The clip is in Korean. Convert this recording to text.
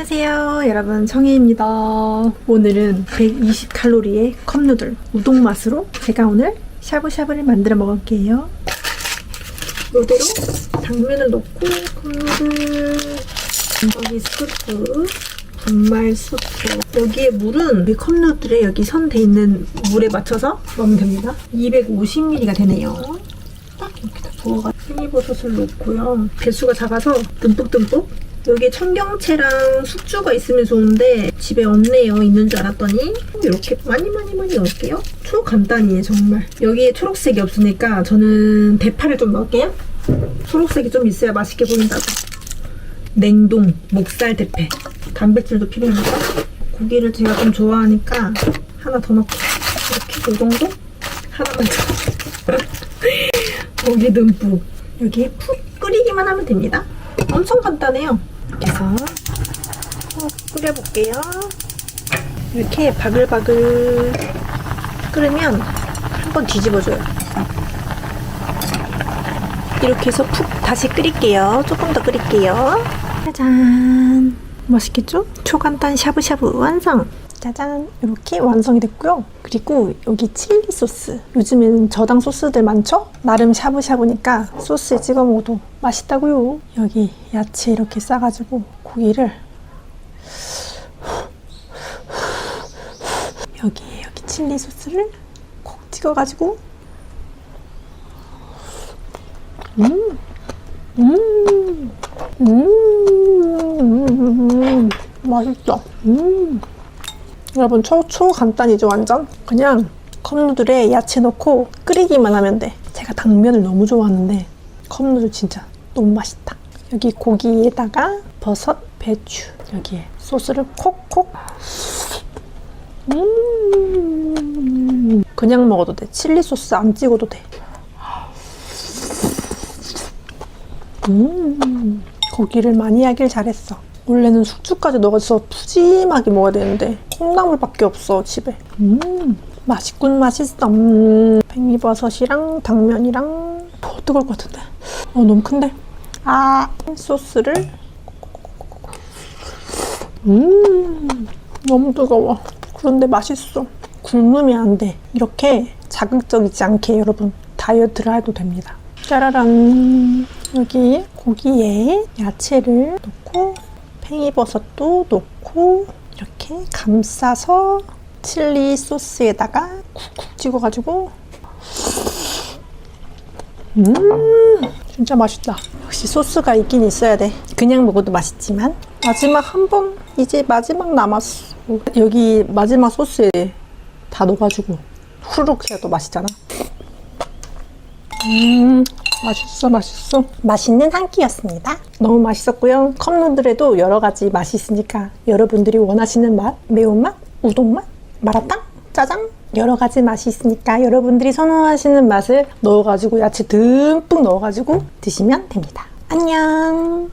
안녕하세요 여러분. 청혜입니다. 오늘은 120칼로리의 컵누들 우동 맛으로 제가 오늘 샤브샤브를 만들어 먹을게요. 이대로 당면을 넣고 컵누들 여기 스프 분말 스프 여기에 물은 이 컵누들에 여기 선 돼 있는 물에 맞춰서 넣으면 됩니다. 250ml가 되네요. 딱 이렇게 다 부어가 팽이버섯을 넣고요. 배수가 작아서 듬뿍듬뿍 여기에 청경채랑 숙주가 있으면 좋은데 집에 없네요. 있는 줄 알았더니 이렇게 많이 많이 많이 넣을게요. 초간단이에요 정말. 여기에 초록색이 없으니까 저는 대파를 좀 넣을게요. 초록색이 좀 있어야 맛있게 보인다고. 냉동 목살 대패. 단백질도 필요하니까 고기를 제가 좀 좋아하니까 하나 더 넣고 이렇게 이 정도? 하나만 더. 고기 듬뿍. 여기에 푹 끓이기만 하면 됩니다. 엄청 간단해요. 푹 끓여볼게요. 이렇게 바글바글 끓으면 한번 뒤집어줘요. 이렇게 해서 푹 다시 끓일게요. 조금 더 끓일게요. 짜잔. 맛있겠죠? 초간단 샤브샤브 완성! 짜잔! 이렇게 완성이 됐고요. 그리고 여기 칠리 소스. 요즘엔 저당 소스들 많죠? 나름 샤브샤브니까 소스에 찍어 먹어도 맛있다고요. 여기 야채 이렇게 싸가지고 고기를 여기 여기 칠리 소스를 콕 찍어가지고 음, 음, 음, 맛있다. 음. 여러분 초, 초 간단이죠 완전 그냥 컵누들에 야채 넣고 끓이기만 하면 돼 제가 당면을 너무 좋아하는데 컵누들 진짜 너무 맛있다. 여기 고기에다가 버섯, 배추 여기에 소스를 콕콕. 음. 그냥 먹어도 돼. 칠리 소스 안 찍어도 돼. 음, 고기를 많이 하길 잘했어. 원래는 숙주까지 넣어서 푸짐하게 먹어야 되는데 콩나물밖에 없어 집에. 음, 맛있군 맛있어. 음, 팽이버섯이랑 당면이랑 더 뜨거울 것 같은데. 어 너무 큰데. 아 소스를. 음, 너무 뜨거워. 그런데 맛있어. 굶으면 안 돼. 이렇게 자극적이지 않게 여러분 다이어트를 해도 됩니다. 짜라란 여기 고기에 야채를 넣고 팽이버섯도 넣고 이렇게 감싸서 칠리 소스에다가 쿡쿡 찍어가지고 음 진짜 맛있다 역시 소스가 있긴 있어야 돼 그냥 먹어도 맛있지만 마지막 한 번 이제 마지막 남았어 여기 마지막 소스에 다 넣어가지고 후루룩 해도 맛있잖아 음, 맛있어, 맛있어. 맛있는 한 끼였습니다. 너무 맛있었고요. 컵누들에도 여러 가지 맛이 있으니까 여러분들이 원하시는 맛, 매운맛, 우동맛, 마라탕, 짜장 여러 가지 맛이 있으니까 여러분들이 선호하시는 맛을 넣어가지고 야채 듬뿍 넣어가지고 드시면 됩니다. 안녕.